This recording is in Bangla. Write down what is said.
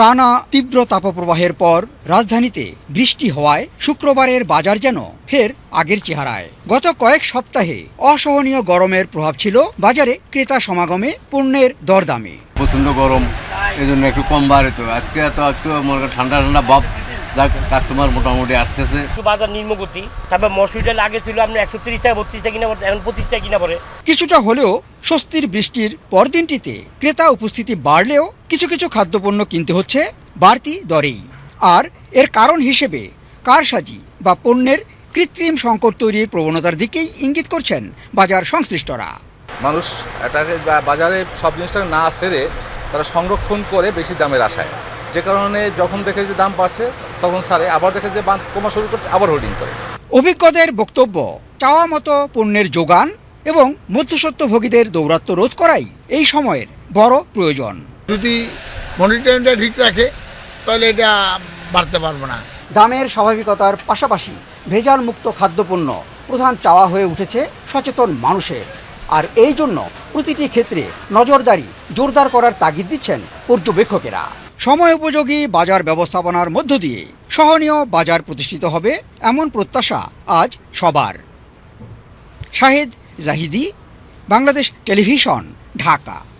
টানা তীব্র তাপপ্রবাহের পর রাজধানীতে বৃষ্টি হওয়ায় শুক্রবারের বাজার যেন ফের আগের চেহারায়। গত কয়েক সপ্তাহে অসহনীয় গরমের প্রভাব ছিল বাজারে ক্রেতা সমাগমে পণ্যের দরদামে। প্রচণ্ড গরম, এজন্য জন্য একটু কম বাড়ে তো। আজকে তো আজকে ঠান্ডা ঠান্ডা ভাব। কাস্টমার মোটামুটি আসতেছে। একটু বাজার নিম্নগতি। তারপর মসুর ডাল আগে ছিল আপনার একশো তিরিশ টাকা বত্রিশ টাকা কিনা এখন পঁচিশ টাকা কিনা পড়ে। কিছুটা হলেও স্বস্তির বৃষ্টির পরদিনটিতে ক্রেতা উপস্থিতি বাড়লেও কিছু কিছু খাদ্যপণ্য কিনতে হচ্ছে বাড়তি দরেই। আর এর কারণ হিসেবে কারসাজি বা পণ্যের কৃত্রিম সংকট তৈরির প্রবণতার দিকেই ইঙ্গিত করছেন বাজার সংশ্লিষ্টরা। মানুষ এটাকে বাজারে সব জিনিসটা না সেরে তারা সংরক্ষণ করে বেশি দামের আশায়। যে কারণে যখন দেখে যে দাম বাড়ছে তখন সারে আবার দেখে যে বাঁধ কমা শুরু করছে আবার হোল্ডিং করে। অভিজ্ঞদের বক্তব্য চাওয়া মতো পণ্যের যোগান এবং মধ্যসত্ত্বভোগীদের দৌরাত্ম্য রোধ করাই এই সময়ের বড় প্রয়োজন। যদি মনিটরিংটা ঠিক রাখে তাহলে এটা বাড়তে পারব না। দামের স্বাভাবিকতার পাশাপাশি ভেজাল মুক্ত খাদ্যপণ্য প্রধান চাওয়া হয়ে উঠেছে সচেতন মানুষের। আর এই জন্য প্রতিটি ক্ষেত্রে নজরদারি জোরদার করার তাগিদ দিচ্ছেন পর্যবেক্ষকেরা। সময় উপযোগী বাজার ব্যবস্থাপনার মধ্য দিয়ে সহনীয় বাজার প্রতিষ্ঠিত হবে এমন প্রত্যাশা আজ সবার। শাহেদ জাহিদি, বাংলাদেশ টেলিভিশন, ঢাকা।